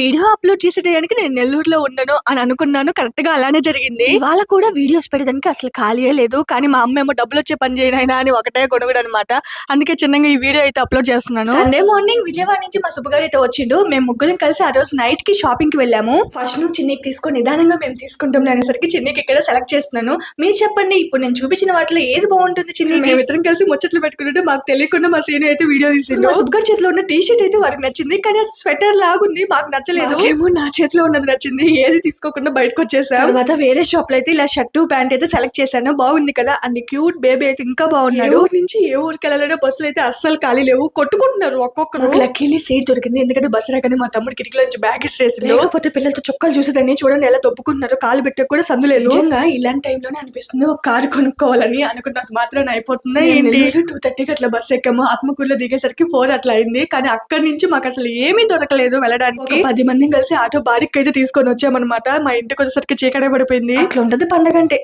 Video upload చేసే టయానికి నేను నెల్లూరులో ఉండను అని అనుకున్నాను. కరెక్ట్గా అలానే జరిగింది. ఇవాళ కూడా వీడియోస్ పెట్టడానికి అసలు ఖాళీయే లేదు. కానీ మా అమ్మ ఏమో డబ్బులు వచ్చే పని చేయనైనా అని ఒకటే కొనుగోడు అనమాట అందుకే చిన్నగా ఈ వీడియో అయితే అప్లోడ్ చేస్తున్నాను. సండే మార్నింగ్ విజయవాడ నుంచి మా సుబ్బగారు అయితే వచ్చిండు. మేము ముగ్గురం కలిసి ఆ రోజు నైట్కి షాపింగ్కి వెళ్ళాము. ఫస్ట్ నువ్వు చిన్నకి తీసుకొని నిదానంగా మేము తీసుకుంటాం అనేసరికి చిన్నకి ఇక్కడ సెలెక్ట్ చేస్తున్నాను. మీరు చెప్పండి ఇప్పుడు నేను చూపించిన వాటిలో ఏది బాగుంటుంది చిన్ని మేమిద్దరం కలిసి ముచ్చట్లు పెట్టుకుంటే మాకు తెలియకుండా మా సీన్ అయితే వీడియో తీసిండు. మా సుబ్బగారి చేతిలో ఉన్న టీ షర్ట్ అయితే వారికి నచ్చింది. కానీ స్వెటర్ లాగుంది. మాకు నచ్చలేదు. ఏమో నా చేతిలో ఉన్నది నచ్చింది. ఏది తీసుకోకుండా బయటకు వచ్చేసాం తర్వాత వేరే షాప్లో అయితే ఇలా షర్టు ప్యాంట్ అయితే సెలెక్ట్ చేశాను. బాగుంది కదా? అన్ని క్యూట్ బేబీ అయితే ఇంకా బాగున్నాడు. ఊరు నుంచి ఏ ఊరికి వెళ్ళాలనే బస్సులు అయితే అస్సలు ఖాళీ లేవు. కొట్టుకుంటున్నారు ఒక్కొక్కరు. లక్కీలీ సీట్ దొరికింది. ఎందుకంటే బస్సు రాగానే మా తమ్ముడు కిటికీలో నుంచి బ్యాగ్ ఇస్తేసింది లేకపోతే పిల్లలతో చొక్కాలు చూసేదాన్ని. చూడండి ఎలా దొప్పుకుంటున్నారు కాలు పెట్టే కూడా సందు లేదు. నిజంగా ఇలాంటి టైంలోనే అనిపిస్తుంది ఒక కారు కొనుక్కోవాలని అనుకున్నది మాత్రం అయిపోతుంది టూ థర్టీకి అట్లా బస్ ఎక్కాము. ఆత్మకూరులో దిగేసరికి ఫోర్ అట్లా అయింది. కానీ అక్కడి నుంచి మాకు అసలు ఏమీ దొరకలేదు వెళ్ళడానికి. పది మందిని కలిసి ఆటో బాడికి అయితే తీసుకొని వచ్చామన్నమాట. మా ఇంటికి వచ్చేసరికి చీకటే పడిపోయింది. అట్లా ఉంటుంది పండగ అంటే